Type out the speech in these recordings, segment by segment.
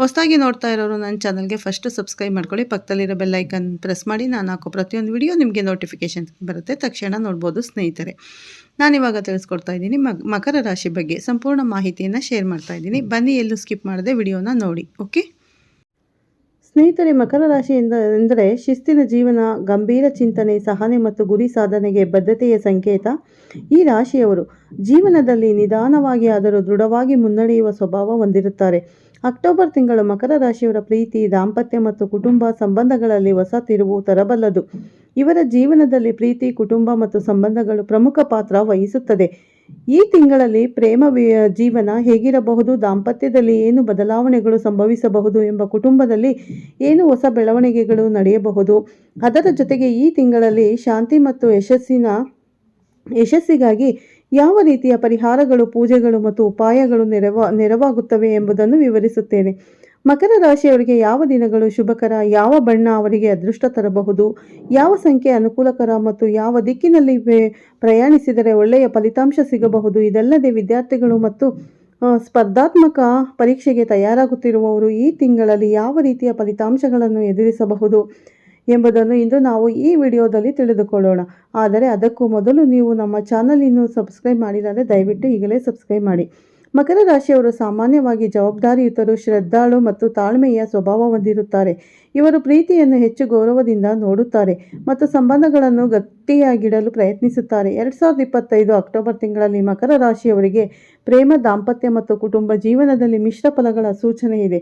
ಹೊಸದಾಗಿ ನೋಡ್ತಾ ಇರೋರು ನನ್ನ ಚಾನಲ್ಗೆ ಫಸ್ಟು ಸಬ್ಸ್ಕ್ರೈಬ್ ಮಾಡ್ಕೊಳ್ಳಿ. ಪಕ್ಕದಲ್ಲಿರೋ ಬೆಲ್ ಐಕನ್ ಪ್ರೆಸ್ ಮಾಡಿ. ನಾನು ಹಾಕೋ ಪ್ರತಿಯೊಂದು ವಿಡಿಯೋ ನಿಮಗೆ ನೋಟಿಫಿಕೇಷನ್ ಬರುತ್ತೆ. ತಕ್ಷಣ ನೋಡ್ಬೋದು ಸ್ನೇಹಿತರೆ. ನಾನಿವಾಗ ತಿಳಿಸ್ಕೊಡ್ತಾ ಇದ್ದೀನಿ ಮಕರ ರಾಶಿ ಬಗ್ಗೆ. ಸಂಪೂರ್ಣ ಮಾಹಿತಿಯನ್ನು ಶೇರ್ ಮಾಡ್ತಾ ಇದ್ದೀನಿ. ಬನ್ನಿ ಎಲ್ಲೂ ಸ್ಕಿಪ್ ಮಾಡದೆ ವಿಡಿಯೋನ ನೋಡಿ. ಓಕೆ ಸ್ನೇಹಿತರೆ, ಮಕರ ರಾಶಿ ಎಂದರೆ ಶಿಸ್ತಿನ ಜೀವನ, ಗಂಭೀರ ಚಿಂತನೆ, ಸಹನೆ ಮತ್ತು ಗುರಿ ಸಾಧನೆಗೆ ಬದ್ಧತೆಯ ಸಂಕೇತ ಈ ರಾಶಿಯವರು. ಜೀವನದಲ್ಲಿ ನಿಧಾನವಾಗಿ ಆದರೂ ದೃಢವಾಗಿ ಮುನ್ನಡೆಯುವ ಸ್ವಭಾವ ಹೊಂದಿರುತ್ತಾರೆ. ಅಕ್ಟೋಬರ್ ತಿಂಗಳು ಮಕರ ರಾಶಿಯವರ ಪ್ರೀತಿ, ದಾಂಪತ್ಯ ಮತ್ತು ಕುಟುಂಬ ಸಂಬಂಧಗಳಲ್ಲಿ ಹೊಸ ತಿರುವು ತರಬಲ್ಲದು. ಇವರ ಜೀವನದಲ್ಲಿ ಪ್ರೀತಿ, ಕುಟುಂಬ ಮತ್ತು ಸಂಬಂಧಗಳು ಪ್ರಮುಖ ಪಾತ್ರ ವಹಿಸುತ್ತದೆ. ಈ ತಿಂಗಳಲ್ಲಿ ಪ್ರೇಮ ಜೀವನ ಹೇಗಿರಬಹುದು? ದಾಂಪತ್ಯದಲ್ಲಿ ಏನು ಬದಲಾವಣೆಗಳು ಸಂಭವಿಸಬಹುದು ಎಂಬ ಕುಟುಂಬದಲ್ಲಿ ಏನು ಹೊಸ ಬೆಳವಣಿಗೆಗಳು ನಡೆಯಬಹುದು? ಅದರ ಜೊತೆಗೆ ಈ ತಿಂಗಳಲ್ಲಿ ಶಾಂತಿ ಮತ್ತು ಯಶಸ್ಸಿನ, ಯಶಸ್ಸಿಗಾಗಿ ಯಾವ ರೀತಿಯ ಪರಿಹಾರಗಳು, ಪೂಜೆಗಳು ಮತ್ತು ಉಪಾಯಗಳು ನೆರವ, ನೆರವಾಗುತ್ತವೆ ಎಂಬುದನ್ನು ವಿವರಿಸುತ್ತೇನೆ. ಮಕರ ರಾಶಿಯವರಿಗೆ ಯಾವ ದಿನಗಳು ಶುಭಕರ? ಯಾವ ಬಣ್ಣ ಅವರಿಗೆ ಅದೃಷ್ಟ ತರಬಹುದು? ಯಾವ ಸಂಖ್ಯೆ ಅನುಕೂಲಕರ ಮತ್ತು ಯಾವ ದಿಕ್ಕಿನಲ್ಲಿ ಪ್ರಯಾಣಿಸಿದರೆ ಒಳ್ಳೆಯ ಫಲಿತಾಂಶ ಸಿಗಬಹುದು? ಇದಲ್ಲದೆ ವಿದ್ಯಾರ್ಥಿಗಳು ಮತ್ತು ಸ್ಪರ್ಧಾತ್ಮಕ ಪರೀಕ್ಷೆಗೆ ತಯಾರಾಗುತ್ತಿರುವವರು ಈ ತಿಂಗಳಲ್ಲಿ ಯಾವ ರೀತಿಯ ಫಲಿತಾಂಶಗಳನ್ನು ಎದುರಿಸಬಹುದು ಎಂಬುದನ್ನು ಇಂದು ನಾವು ಈ ವಿಡಿಯೋದಲ್ಲಿ ತಿಳಿದುಕೊಳ್ಳೋಣ. ಆದರೆ ಅದಕ್ಕೂ ಮೊದಲು ನೀವು ನಮ್ಮ ಚಾನಲ್ ಇನ್ನೂ ಸಬ್ಸ್ಕ್ರೈಬ್ ಮಾಡಿದರೆ ದಯವಿಟ್ಟು ಈಗಲೇ ಸಬ್ಸ್ಕ್ರೈಬ್ ಮಾಡಿ. ಮಕರ ರಾಶಿಯವರು ಸಾಮಾನ್ಯವಾಗಿ ಜವಾಬ್ದಾರಿಯುತರು, ಶ್ರದ್ಧಾಳು ಮತ್ತು ತಾಳ್ಮೆಯ ಸ್ವಭಾವ ಹೊಂದಿರುತ್ತಾರೆ. ಇವರು ಪ್ರೀತಿಯನ್ನು ಹೆಚ್ಚು ಗೌರವದಿಂದ ನೋಡುತ್ತಾರೆ ಮತ್ತು ಸಂಬಂಧಗಳನ್ನು ಗಟ್ಟಿಯಾಗಿಡಲು ಪ್ರಯತ್ನಿಸುತ್ತಾರೆ. ಎರಡು ಸಾವಿರದ ಇಪ್ಪತ್ತೈದು ಅಕ್ಟೋಬರ್ ತಿಂಗಳಲ್ಲಿ ಮಕರ ರಾಶಿಯವರಿಗೆ ಪ್ರೇಮ, ದಾಂಪತ್ಯ ಮತ್ತು ಕುಟುಂಬ ಜೀವನದಲ್ಲಿ ಮಿಶ್ರ ಫಲಗಳ ಸೂಚನೆ ಇದೆ.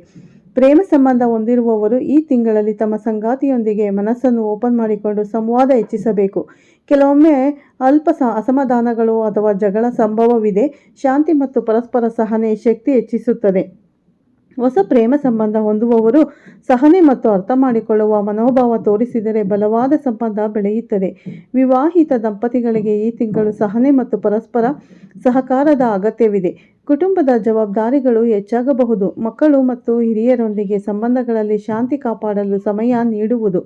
ಪ್ರೇಮ ಸಂಬಂಧ ಹೊಂದಿರುವವರು ಈ ತಿಂಗಳಲ್ಲಿ ತಮ್ಮ ಸಂಗಾತಿಯೊಂದಿಗೆ ಮನಸ್ಸನ್ನು ಓಪನ್ ಮಾಡಿಕೊಂಡು ಸಂವಾದ ಹೆಚ್ಚಿಸಬೇಕು. ಕೆಲವೊಮ್ಮೆ ಅಲ್ಪ ಸ ಅಸಮಾಧಾನಗಳು ಅಥವಾ ಜಗಳ ಸಂಭವವಿದೆ. ಶಾಂತಿ ಮತ್ತು ಪರಸ್ಪರ ಸಹನೆ ಶಕ್ತಿ ಹೆಚ್ಚಿಸುತ್ತದೆ. ಹೊಸ ಪ್ರೇಮ ಸಂಬಂಧ ಹೊಂದುವವರು ಸಹನೆ ಮತ್ತು ಅರ್ಥ ಮಾಡಿಕೊಳ್ಳುವ ಮನೋಭಾವ ತೋರಿಸಿದರೆ ಬಲವಾದ ಸಂಬಂಧ ಬೆಳೆಯುತ್ತದೆ. ವಿವಾಹಿತ ದಂಪತಿಗಳಿಗೆ ಈ ತಿಂಗಳು ಸಹನೆ ಮತ್ತು ಪರಸ್ಪರ ಸಹಕಾರದ ಅಗತ್ಯವಿದೆ. ಕುಟುಂಬದ ಜವಾಬ್ದಾರಿಗಳು ಹೆಚ್ಚಾಗಬಹುದು. ಮಕ್ಕಳು ಮತ್ತು ಹಿರಿಯರೊಂದಿಗೆ ಸಂಬಂಧಗಳಲ್ಲಿ ಶಾಂತಿ ಕಾಪಾಡಲು ಸಮಯ ನೀಡುವುದು.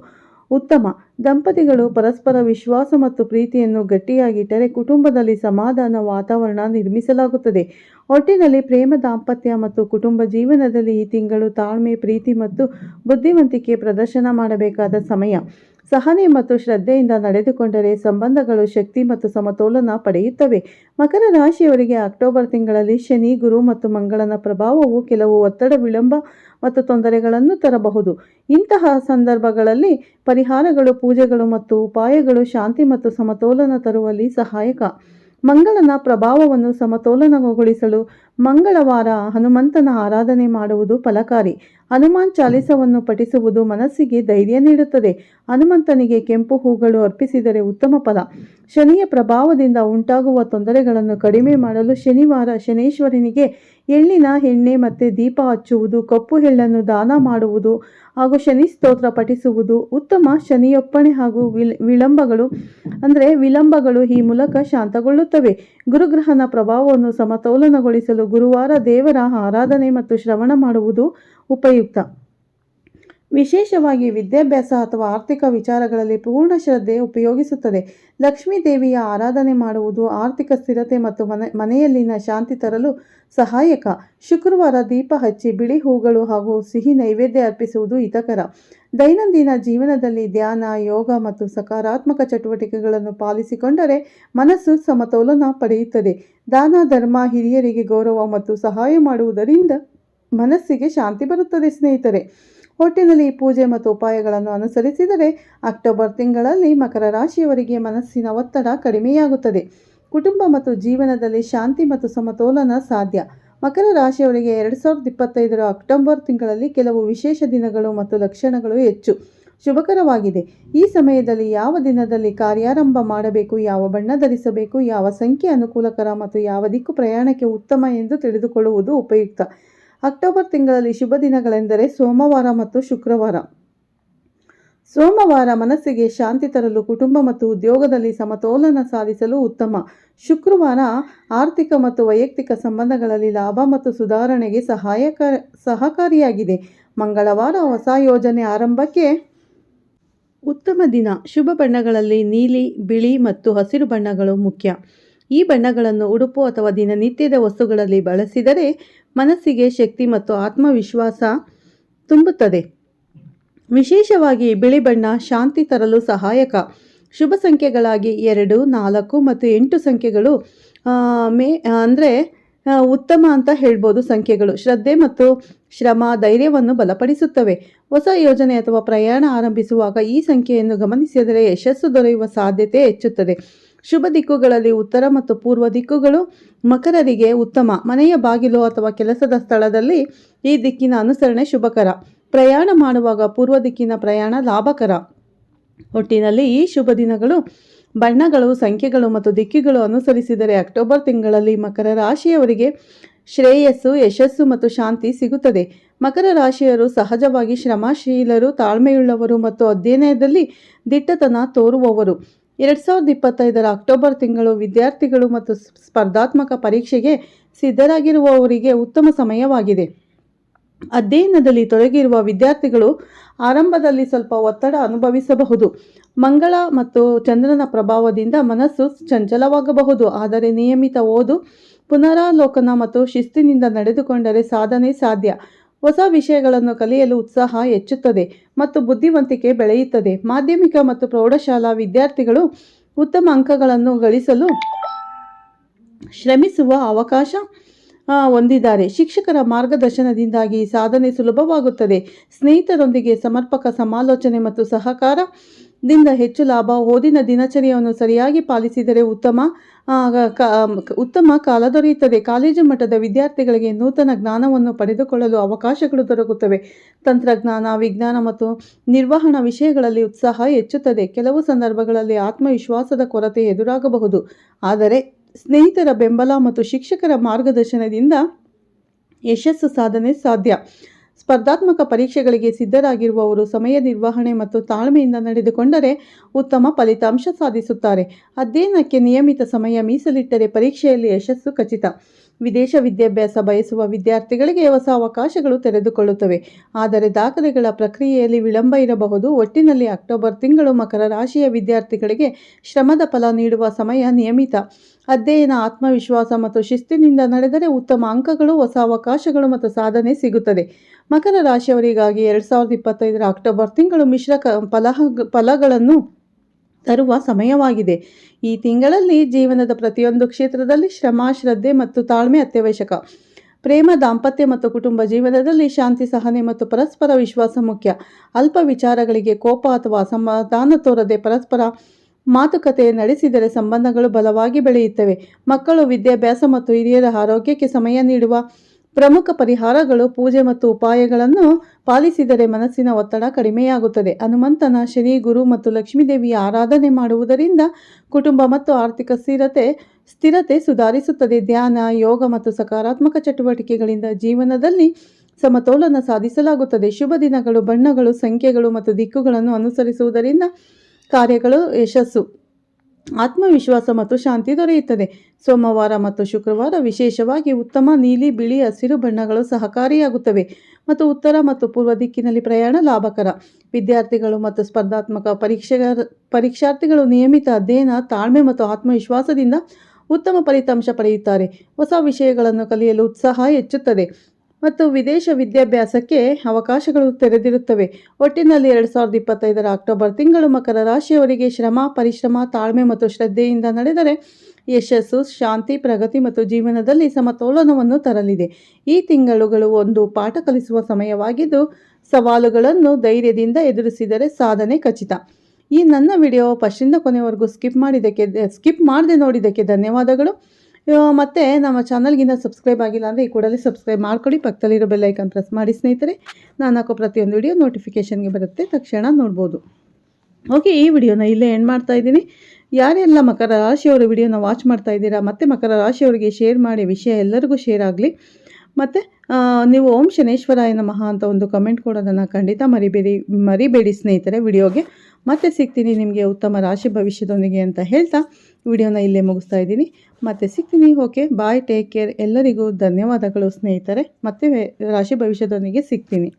ಉತ್ತಮ. ದಂಪತಿಗಳು ಪರಸ್ಪರ ವಿಶ್ವಾಸ ಮತ್ತು ಪ್ರೀತಿಯನ್ನು ಗಟ್ಟಿಯಾಗಿಟ್ಟರೆ ಕುಟುಂಬದಲ್ಲಿ ಸಮಾಧಾನ ವಾತಾವರಣ ನಿರ್ಮಿಸಲಾಗುತ್ತದೆ. ಒಟ್ಟಿನಲ್ಲಿ ಪ್ರೇಮ, ದಾಂಪತ್ಯ ಮತ್ತು ಕುಟುಂಬ ಜೀವನದಲ್ಲಿ ಈ ತಿಂಗಳು ತಾಳ್ಮೆ, ಪ್ರೀತಿ ಮತ್ತು ಬುದ್ಧಿವಂತಿಕೆ ಪ್ರದರ್ಶನ ಮಾಡಬೇಕಾದ ಸಮಯ. ಸಹನೆ ಮತ್ತು ಶ್ರದ್ಧೆಯಿಂದ ನಡೆದುಕೊಂಡರೆ ಸಂಬಂಧಗಳು ಶಕ್ತಿ ಮತ್ತು ಸಮತೋಲನ ಪಡೆಯುತ್ತವೆ. ಮಕರ ರಾಶಿಯವರಿಗೆ ಅಕ್ಟೋಬರ್ ತಿಂಗಳಲ್ಲಿ ಶನಿ, ಗುರು ಮತ್ತು ಮಂಗಳನ ಪ್ರಭಾವವು ಕೆಲವು ಒತ್ತಡ, ವಿಳಂಬ ಮತ್ತು ತೊಂದರೆಗಳನ್ನು ತರಬಹುದು. ಇಂತಹ ಸಂದರ್ಭಗಳಲ್ಲಿ ಪರಿಹಾರಗಳು, ಪೂಜೆಗಳು ಮತ್ತು ಉಪಾಯಗಳು ಶಾಂತಿ ಮತ್ತು ಸಮತೋಲನ ತರುವಲ್ಲಿ ಸಹಾಯಕ. ಮಂಗಳನ ಪ್ರಭಾವವನ್ನು ಸಮತೋಲನಗೊಳಿಸಲು ಮಂಗಳವಾರ ಹನುಮಂತನ ಆರಾಧನೆ ಮಾಡುವುದು ಫಲಕಾರಿ. ಹನುಮಾನ್ ಚಾಲಿಸವನ್ನು ಪಠಿಸುವುದು ಮನಸ್ಸಿಗೆ ಧೈರ್ಯ ನೀಡುತ್ತದೆ. ಹನುಮಂತನಿಗೆ ಕೆಂಪು ಹೂಗಳು ಅರ್ಪಿಸಿದರೆ ಉತ್ತಮ ಫಲ. ಶನಿಯ ಪ್ರಭಾವದಿಂದ ಉಂಟಾಗುವ ತೊಂದರೆಗಳನ್ನು ಕಡಿಮೆ ಮಾಡಲು ಶನಿವಾರ ಶನೇಶ್ವರನಿಗೆ ಎಳ್ಳಿನ ಎಣ್ಣೆ ಮತ್ತು ದೀಪ ಹಚ್ಚುವುದು, ಕಪ್ಪು ಎಳ್ಳನ್ನು ದಾನ ಮಾಡುವುದು ಹಾಗೂ ಶನಿ ಸ್ತೋತ್ರ ಪಠಿಸುವುದು ಉತ್ತಮ. ಶನಿಯೊಪ್ಪಣೆ ಹಾಗೂ ವಿಲ್, ವಿಳಂಬಗಳು ಅಂದರೆ ವಿಳಂಬಗಳು ಈ ಮೂಲಕ ಶಾಂತಗೊಳ್ಳುತ್ತವೆ. ಗುರುಗ್ರಹನ ಪ್ರಭಾವವನ್ನು ಸಮತೋಲನಗೊಳಿಸಲು ಗುರುವಾರ ದೇವರ ಆರಾಧನೆ ಮತ್ತು ಶ್ರವಣ ಮಾಡುವುದು ಉಪಯುಕ್ತ. ವಿಶೇಷವಾಗಿ ವಿದ್ಯಾಭ್ಯಾಸ ಅಥವಾ ಆರ್ಥಿಕ ವಿಚಾರಗಳಲ್ಲಿ ಪೂರ್ಣ ಶ್ರದ್ಧೆ ಉಪಯೋಗಿಸುತ್ತದೆ. ಲಕ್ಷ್ಮೀ ದೇವಿಯ ಆರಾಧನೆ ಮಾಡುವುದು ಆರ್ಥಿಕ ಸ್ಥಿರತೆ ಮತ್ತು ಮನೆ, ಮನೆಯಲ್ಲಿನ ಶಾಂತಿ ತರಲು ಸಹಾಯಕ. ಶುಕ್ರವಾರ ದೀಪ ಹಚ್ಚಿ ಬಿಳಿ ಹೂಗಳು ಹಾಗೂ ಸಿಹಿ ನೈವೇದ್ಯ ಅರ್ಪಿಸುವುದು ಹಿತಕರ. ದೈನಂದಿನ ಜೀವನದಲ್ಲಿ ಧ್ಯಾನ, ಯೋಗ ಮತ್ತು ಸಕಾರಾತ್ಮಕ ಚಟುವಟಿಕೆಗಳನ್ನು ಪಾಲಿಸಿಕೊಂಡರೆ ಮನಸ್ಸು ಸಮತೋಲನ ಪಡೆಯುತ್ತದೆ. ದಾನ, ಧರ್ಮ ಹಿರಿಯರಿಗೆ ಗೌರವ ಮತ್ತು ಸಹಾಯ ಮಾಡುವುದರಿಂದ ಮನಸ್ಸಿಗೆ ಶಾಂತಿ ಬರುತ್ತದೆ, ಸ್ನೇಹಿತರೆ. ಒಟ್ಟಿನಲ್ಲಿ ಪೂಜೆ ಮತ್ತು ಉಪಾಯಗಳನ್ನು ಅನುಸರಿಸಿದರೆ ಅಕ್ಟೋಬರ್ ತಿಂಗಳಲ್ಲಿ ಮಕರ ರಾಶಿಯವರಿಗೆ ಮನಸ್ಸಿನ ಒತ್ತಡ ಕಡಿಮೆಯಾಗುತ್ತದೆ. ಕುಟುಂಬ ಮತ್ತು ಜೀವನದಲ್ಲಿ ಶಾಂತಿ ಮತ್ತು ಸಮತೋಲನ ಸಾಧ್ಯ. ಮಕರ ರಾಶಿಯವರಿಗೆ ಎರಡು ಸಾವಿರದ ಇಪ್ಪತ್ತೈದರ ಅಕ್ಟೋಬರ್ ತಿಂಗಳಲ್ಲಿ ಕೆಲವು ವಿಶೇಷ ದಿನಗಳು ಮತ್ತು ಲಕ್ಷಣಗಳು ಹೆಚ್ಚು ಶುಭಕರವಾಗಿದೆ. ಈ ಸಮಯದಲ್ಲಿ ಯಾವ ದಿನದಲ್ಲಿ ಕಾರ್ಯಾರಂಭ ಮಾಡಬೇಕು, ಯಾವ ಬಣ್ಣ ಧರಿಸಬೇಕು, ಯಾವ ಸಂಖ್ಯೆ ಅನುಕೂಲಕರ ಮತ್ತು ಯಾವ ದಿಕ್ಕು ಪ್ರಯಾಣಕ್ಕೆ ಉತ್ತಮ ಎಂದು ತಿಳಿದುಕೊಳ್ಳುವುದು ಉಪಯುಕ್ತ. ಅಕ್ಟೋಬರ್ ತಿಂಗಳಲ್ಲಿ ಶುಭ ದಿನಗಳೆಂದರೆ ಸೋಮವಾರ ಮತ್ತು ಶುಕ್ರವಾರ. ಸೋಮವಾರ ಮನಸ್ಸಿಗೆ ಶಾಂತಿ ತರಲು ಕುಟುಂಬ ಮತ್ತು ಉದ್ಯೋಗದಲ್ಲಿ ಸಮತೋಲನ ಸಾಧಿಸಲು ಉತ್ತಮ. ಶುಕ್ರವಾರ ಆರ್ಥಿಕ ಮತ್ತು ವೈಯಕ್ತಿಕ ಸಂಬಂಧಗಳಲ್ಲಿ ಲಾಭ ಮತ್ತು ಸುಧಾರಣೆಗೆ ಸಹಾಯಕ, ಸಹಕಾರಿಯಾಗಿದೆ. ಮಂಗಳವಾರ ಹೊಸ ಯೋಜನೆ ಆರಂಭಕ್ಕೆ ಉತ್ತಮ ದಿನ. ಶುಭ ಬಣ್ಣಗಳಲ್ಲಿ ನೀಲಿ, ಬಿಳಿ ಮತ್ತು ಹಸಿರು ಬಣ್ಣಗಳು ಮುಖ್ಯ. ಈ ಬಣ್ಣಗಳನ್ನು ಉಡುಪು ಅಥವಾ ದಿನನಿತ್ಯದ ವಸ್ತುಗಳಲ್ಲಿ ಬಳಸಿದರೆ ಮನಸ್ಸಿಗೆ ಶಕ್ತಿ ಮತ್ತು ಆತ್ಮವಿಶ್ವಾಸ ತುಂಬುತ್ತದೆ. ವಿಶೇಷವಾಗಿ ಬಿಳಿ ಬಣ್ಣ ಶಾಂತಿ ತರಲು ಸಹಾಯಕ. ಶುಭ ಸಂಖ್ಯೆಗಳಾಗಿ ಎರಡು, ನಾಲ್ಕು ಮತ್ತು ಎಂಟು ಸಂಖ್ಯೆಗಳು ಮೇ, ಅಂದರೆ ಉತ್ತಮ ಅಂತ ಹೇಳ್ಬೋದು ಸಂಖ್ಯೆಗಳು. ಶ್ರದ್ಧೆ ಮತ್ತು ಶ್ರಮ ಧೈರ್ಯವನ್ನು ಬಲಪಡಿಸುತ್ತವೆ. ಹೊಸ ಯೋಜನೆ ಅಥವಾ ಪ್ರಯಾಣ ಆರಂಭಿಸುವಾಗ ಈ ಸಂಖ್ಯೆಯನ್ನು ಗಮನಿಸಿದರೆ ಯಶಸ್ಸು ದೊರೆಯುವ ಸಾಧ್ಯತೆ ಹೆಚ್ಚುತ್ತದೆ. ಶುಭ ದಿಕ್ಕುಗಳಲ್ಲಿ ಉತ್ತರ ಮತ್ತು ಪೂರ್ವ ದಿಕ್ಕುಗಳು ಮಕರರಿಗೆ ಉತ್ತಮ. ಮನೆಯ ಬಾಗಿಲು ಅಥವಾ ಕೆಲಸದ ಸ್ಥಳದಲ್ಲಿ ಈ ದಿಕ್ಕಿನ ಅನುಸರಣೆ ಶುಭಕರ. ಪ್ರಯಾಣ ಮಾಡುವಾಗ ಪೂರ್ವ ದಿಕ್ಕಿನ ಪ್ರಯಾಣ ಲಾಭಕರ. ಒಟ್ಟಿನಲ್ಲಿ ಈ ಶುಭ ದಿನಗಳು ಬಣ್ಣಗಳು, ಸಂಖ್ಯೆಗಳು ಮತ್ತು ದಿಕ್ಕಿಗಳು ಅನುಸರಿಸಿದರೆ ಅಕ್ಟೋಬರ್ ತಿಂಗಳಲ್ಲಿ ಮಕರ ರಾಶಿಯವರಿಗೆ ಶ್ರೇಯಸ್ಸು, ಯಶಸ್ಸು ಮತ್ತು ಶಾಂತಿ ಸಿಗುತ್ತದೆ. ಮಕರ ರಾಶಿಯರು ಸಹಜವಾಗಿ ಶ್ರಮಶೀಲರು, ತಾಳ್ಮೆಯುಳ್ಳವರು ಮತ್ತು ಅಧ್ಯಯನದಲ್ಲಿ ದಿಟ್ಟತನ ತೋರುವವರು. ಎರಡು ಸಾವಿರದ ಇಪ್ಪತ್ತೈದರ ಅಕ್ಟೋಬರ್ ತಿಂಗಳು ವಿದ್ಯಾರ್ಥಿಗಳು ಮತ್ತು ಸ್ಪರ್ಧಾತ್ಮಕ ಪರೀಕ್ಷೆಗೆ ಸಿದ್ಧರಾಗಿರುವವರಿಗೆ ಉತ್ತಮ ಸಮಯವಾಗಿದೆ. ಅಧ್ಯಯನದಲ್ಲಿ ತೊಡಗಿರುವ ವಿದ್ಯಾರ್ಥಿಗಳು ಆರಂಭದಲ್ಲಿ ಸ್ವಲ್ಪ ಒತ್ತಡ ಅನುಭವಿಸಬಹುದು. ಮಂಗಳ ಮತ್ತು ಚಂದ್ರನ ಪ್ರಭಾವದಿಂದ ಮನಸ್ಸು ಚಂಚಲವಾಗಬಹುದು. ಆದರೆ ನಿಯಮಿತ ಓದು, ಪುನರಾಲೋಕನ ಮತ್ತು ಶಿಸ್ತಿನಿಂದ ನಡೆದುಕೊಂಡರೆ ಸಾಧನೆ ಸಾಧ್ಯ. ಹೊಸ ವಿಷಯಗಳನ್ನು ಕಲಿಯಲು ಉತ್ಸಾಹ ಹೆಚ್ಚುತ್ತದೆ ಮತ್ತು ಬುದ್ಧಿವಂತಿಕೆ ಬೆಳೆಯುತ್ತದೆ. ಮಾಧ್ಯಮಿಕ ಮತ್ತು ಪ್ರೌಢಶಾಲಾ ವಿದ್ಯಾರ್ಥಿಗಳು ಉತ್ತಮ ಅಂಕಗಳನ್ನು ಗಳಿಸಲು ಶ್ರಮಿಸುವ ಅವಕಾಶ ಹೊಂದಿದ್ದಾರೆ. ಶಿಕ್ಷಕರ ಮಾರ್ಗದರ್ಶನದಿಂದಾಗಿ ಸಾಧನೆ ಸುಲಭವಾಗುತ್ತದೆ. ಸ್ನೇಹಿತರೊಂದಿಗೆ ಸಮರ್ಪಕ ಸಮಾಲೋಚನೆ ಮತ್ತು ಸಹಕಾರದಿಂದ ಹೆಚ್ಚು ಲಾಭ. ಓದಿನ ದಿನಚರಿಯನ್ನು ಸರಿಯಾಗಿ ಪಾಲಿಸಿದರೆ ಉತ್ತಮ ಉತ್ತಮ ಕಾಲ ದೊರೆಯುತ್ತದೆ. ಕಾಲೇಜು ಮಟ್ಟದ ವಿದ್ಯಾರ್ಥಿಗಳಿಗೆ ನೂತನ ಜ್ಞಾನವನ್ನು ಪಡೆದುಕೊಳ್ಳಲು ಅವಕಾಶಗಳು ದೊರಕುತ್ತವೆ. ತಂತ್ರಜ್ಞಾನ, ವಿಜ್ಞಾನ ಮತ್ತು ನಿರ್ವಹಣಾ ವಿಷಯಗಳಲ್ಲಿ ಉತ್ಸಾಹ ಹೆಚ್ಚುತ್ತದೆ. ಕೆಲವು ಸಂದರ್ಭಗಳಲ್ಲಿ ಆತ್ಮವಿಶ್ವಾಸದ ಕೊರತೆ ಎದುರಾಗಬಹುದು. ಆದರೆ ಸ್ನೇಹಿತರ ಬೆಂಬಲ ಮತ್ತು ಶಿಕ್ಷಕರ ಮಾರ್ಗದರ್ಶನದಿಂದ ಯಶಸ್ಸು ಸಾಧನೆ ಸಾಧ್ಯ. ಸ್ಪರ್ಧಾತ್ಮಕ ಪರೀಕ್ಷೆಗಳಿಗೆ ಸಿದ್ಧರಾಗಿರುವವರು ಸಮಯ ನಿರ್ವಹಣೆ ಮತ್ತು ತಾಳ್ಮೆಯಿಂದ ನಡೆದುಕೊಂಡರೆ ಉತ್ತಮ ಫಲಿತಾಂಶ ಸಾಧಿಸುತ್ತಾರೆ. ಅಧ್ಯಯನಕ್ಕೆ ನಿಯಮಿತ ಸಮಯ ಮೀಸಲಿಟ್ಟರೆ ಪರೀಕ್ಷೆಯಲ್ಲಿ ಯಶಸ್ಸು ಖಚಿತ. ವಿದೇಶ ವಿದ್ಯಾಭ್ಯಾಸ ಬಯಸುವ ವಿದ್ಯಾರ್ಥಿಗಳಿಗೆ ಹೊಸ ಅವಕಾಶಗಳು ತೆರೆದುಕೊಳ್ಳುತ್ತವೆ. ಆದರೆ ದಾಖಲೆಗಳ ಪ್ರಕ್ರಿಯೆಯಲ್ಲಿ ವಿಳಂಬ ಇರಬಹುದು. ಒಟ್ಟಿನಲ್ಲಿ ಅಕ್ಟೋಬರ್ ತಿಂಗಳು ಮಕರ ರಾಶಿಯ ವಿದ್ಯಾರ್ಥಿಗಳಿಗೆ ಶ್ರಮದ ಫಲ ನೀಡುವ ಸಮಯ ನಿಯಮಿತ. ಅಧ್ಯಯನ, ಆತ್ಮವಿಶ್ವಾಸ ಮತ್ತು ಶಿಸ್ತಿನಿಂದ ನಡೆದರೆ ಉತ್ತಮ ಅಂಕಗಳು, ಹೊಸ ಅವಕಾಶಗಳು ಮತ್ತು ಸಾಧನೆ ಸಿಗುತ್ತದೆ. ಮಕರ ರಾಶಿಯವರಿಗಾಗಿ ಎರಡು ಸಾವಿರದ ಇಪ್ಪತ್ತೈದರ ಅಕ್ಟೋಬರ್ ತಿಂಗಳು ಮಿಶ್ರ ಕ ಫಲ ಫಲಗಳನ್ನು ತರುವ ಸಮಯವಾಗಿದೆ. ಈ ತಿಂಗಳಲ್ಲಿ ಜೀವನದ ಪ್ರತಿಯೊಂದು ಕ್ಷೇತ್ರದಲ್ಲಿ ಶ್ರಮ, ಶ್ರದ್ಧೆ ಮತ್ತು ತಾಳ್ಮೆ ಅತ್ಯವಶ್ಯಕ. ಪ್ರೇಮ, ದಾಂಪತ್ಯ ಮತ್ತು ಕುಟುಂಬ ಜೀವನದಲ್ಲಿ ಶಾಂತಿ, ಸಹನೆ ಮತ್ತು ಪರಸ್ಪರ ವಿಶ್ವಾಸ ಮುಖ್ಯ. ಅಲ್ಪ ವಿಚಾರಗಳಿಗೆ ಕೋಪ ಅಥವಾ ಅಸಮಾಧಾನ ತೋರದೆ ಪರಸ್ಪರ ಮಾತುಕತೆ ನಡೆಸಿದರೆ ಸಂಬಂಧಗಳು ಬಲವಾಗಿ ಬೆಳೆಯುತ್ತವೆ. ಮಕ್ಕಳು ವಿದ್ಯಾಭ್ಯಾಸ ಮತ್ತು ಹಿರಿಯರ ಆರೋಗ್ಯಕ್ಕೆ ಸಮಯ ನೀಡುವ ಪ್ರಮುಖ ಪರಿಹಾರಗಳು, ಪೂಜೆ ಮತ್ತು ಉಪಾಯಗಳನ್ನು ಪಾಲಿಸಿದರೆ ಮನಸ್ಸಿನ ಒತ್ತಡ ಕಡಿಮೆಯಾಗುತ್ತದೆ. ಹನುಮಂತನ ಶನಿ, ಗುರು ಮತ್ತು ಲಕ್ಷ್ಮೀದೇವಿಯ ಆರಾಧನೆ ಮಾಡುವುದರಿಂದ ಕುಟುಂಬ ಮತ್ತು ಆರ್ಥಿಕ ಸ್ಥಿರತೆ ಸ್ಥಿರತೆ ಸುಧಾರಿಸುತ್ತದೆ. ಧ್ಯಾನ, ಯೋಗ ಮತ್ತು ಸಕಾರಾತ್ಮಕ ಚಟುವಟಿಕೆಗಳಿಂದ ಜೀವನದಲ್ಲಿ ಸಮತೋಲನ ಸಾಧಿಸಲಾಗುತ್ತದೆ. ಶುಭ ದಿನಗಳು, ಬಣ್ಣಗಳು, ಸಂಖ್ಯೆಗಳು ಮತ್ತು ದಿಕ್ಕುಗಳನ್ನು ಅನುಸರಿಸುವುದರಿಂದ ಕಾರ್ಯಗಳು ಯಶಸ್ಸು. ಆತ್ಮವಿಶ್ವಾಸ ಮತ್ತು ಶಾಂತಿ ದೊರೆಯುತ್ತದೆ. ಸೋಮವಾರ ಮತ್ತು ಶುಕ್ರವಾರ ವಿಶೇಷವಾಗಿ ಉತ್ತಮ ನೀಲಿ, ಬಿಳಿ, ಹಸಿರು ಬಣ್ಣಗಳು ಸಹಕಾರಿಯಾಗುತ್ತವೆ ಮತ್ತು ಉತ್ತರ ಮತ್ತು ಪೂರ್ವ ದಿಕ್ಕಿನಲ್ಲಿ ಪ್ರಯಾಣ ಲಾಭಕರ. ವಿದ್ಯಾರ್ಥಿಗಳು ಮತ್ತು ಸ್ಪರ್ಧಾತ್ಮಕ ಪರೀಕ್ಷೆಗಾರ ಪರೀಕ್ಷಾರ್ಥಿಗಳು ನಿಯಮಿತ ಅಧ್ಯಯನ, ತಾಳ್ಮೆ ಮತ್ತು ಆತ್ಮವಿಶ್ವಾಸದಿಂದ ಉತ್ತಮ ಫಲಿತಾಂಶ ಪಡೆಯುತ್ತಾರೆ. ಹೊಸ ವಿಷಯಗಳನ್ನು ಕಲಿಯಲು ಉತ್ಸಾಹ ಹೆಚ್ಚುತ್ತದೆ. ಮತ್ತು ವಿದೇಶ ವಿದ್ಯಾಭ್ಯಾಸಕ್ಕೆ ಅವಕಾಶಗಳು ತೆರೆದಿರುತ್ತವೆ. ಒಟ್ಟಿನಲ್ಲಿ ಎರಡು ಸಾವಿರದ ಇಪ್ಪತ್ತೈದರ ಅಕ್ಟೋಬರ್ ತಿಂಗಳು ಮಕರ ರಾಶಿಯವರಿಗೆ ಶ್ರಮ, ಪರಿಶ್ರಮ, ತಾಳ್ಮೆ ಮತ್ತು ಶ್ರದ್ಧೆಯಿಂದ ನಡೆದರೆ ಯಶಸ್ಸು, ಶಾಂತಿ, ಪ್ರಗತಿ ಮತ್ತು ಜೀವನದಲ್ಲಿ ಸಮತೋಲನವನ್ನು ತರಲಿದೆ. ಈ ತಿಂಗಳುಗಳು ಒಂದು ಪಾಠ ಕಲಿಸುವ ಸಮಯವಾಗಿದ್ದು, ಸವಾಲುಗಳನ್ನು ಧೈರ್ಯದಿಂದ ಎದುರಿಸಿದರೆ ಸಾಧನೆ ಖಚಿತ. ಈ ನನ್ನ ವಿಡಿಯೋ ಫಸ್ಟಿಂದ ಕೊನೆವರೆಗೂ ಸ್ಕಿಪ್ ಮಾಡಿದ್ದಕ್ಕೆ, ಸ್ಕಿಪ್ ಮಾಡದೆ ನೋಡಿದ್ದಕ್ಕೆ ಧನ್ಯವಾದಗಳು. ಮತ್ತೆ ನಮ್ಮ ಚಾನಲ್ಗಿಂತ ಸಬ್ಸ್ಕ್ರೈಬ್ ಆಗಿಲ್ಲ ಅಂದರೆ ಈ ಕೂಡಲೇ ಸಬ್ಸ್ಕ್ರೈಬ್ ಮಾಡ್ಕೊಳ್ಳಿ. ಪಕ್ಕದಲ್ಲಿರೋ ಬೆಲ್ಲೈಕನ್ ಪ್ರೆಸ್ ಮಾಡಿ ಸ್ನೇಹಿತರೆ. ನಾನು ಹಾಕೋ ಪ್ರತಿಯೊಂದು ವಿಡಿಯೋ ನೋಟಿಫಿಕೇಷನ್ಗೆ ಬರುತ್ತೆ. ತಕ್ಷಣ ನೋಡ್ಬೋದು. ಓಕೆ ಈ ವಿಡಿಯೋನ ಇಲ್ಲೇ ಎಂಡ್ ಮಾಡ್ತಾ ಇದ್ದೀನಿ. ಯಾರೆಲ್ಲ ಮಕರ ರಾಶಿಯವರ ವಿಡಿಯೋನ ವಾಚ್ ಮಾಡ್ತಾ ಇದ್ದೀರಾ, ಮತ್ತು ಮಕರ ರಾಶಿಯವರಿಗೆ ಶೇರ್ ಮಾಡಿ ವಿಷಯ ಎಲ್ಲರಿಗೂ ಶೇರ್ ಆಗಲಿ. ಮತ್ತು ನೀವು ಓಂ ಶನೇಶ್ವರಾಯ ನಮಃ ಅಂತ ಒಂದು ಕಮೆಂಟ್ ಕೊಡೋದನ್ನು ಖಂಡಿತ ಮರಿಬೇಡಿ ಮರಿಬೇಡಿ ಸ್ನೇಹಿತರೆ ವಿಡಿಯೋಗೆ. ಮತ್ತೆ ಸಿಗ್ತೀನಿ ನಿಮಗೆ ಉತ್ತಮ ರಾಶಿ ಭವಿಷ್ಯದೊಂದಿಗೆ ಅಂತ ಹೇಳ್ತಾ ವಿಡಿಯೋನ ಇಲ್ಲೇ ಮುಗಿಸ್ತಾ ಇದ್ದೀನಿ. ಮತ್ತೆ ಸಿಗ್ತೀನಿ, ಓಕೆ ಬಾಯ್ ಟೇಕ್ ಕೇರ್ ಎಲ್ಲರಿಗೂ ಧನ್ಯವಾದಗಳು ಸ್ನೇಹಿತರೆ. ಮತ್ತೆ ರಾಶಿ ಭವಿಷ್ಯದೊಂದಿಗೆ ಸಿಗ್ತೀನಿ.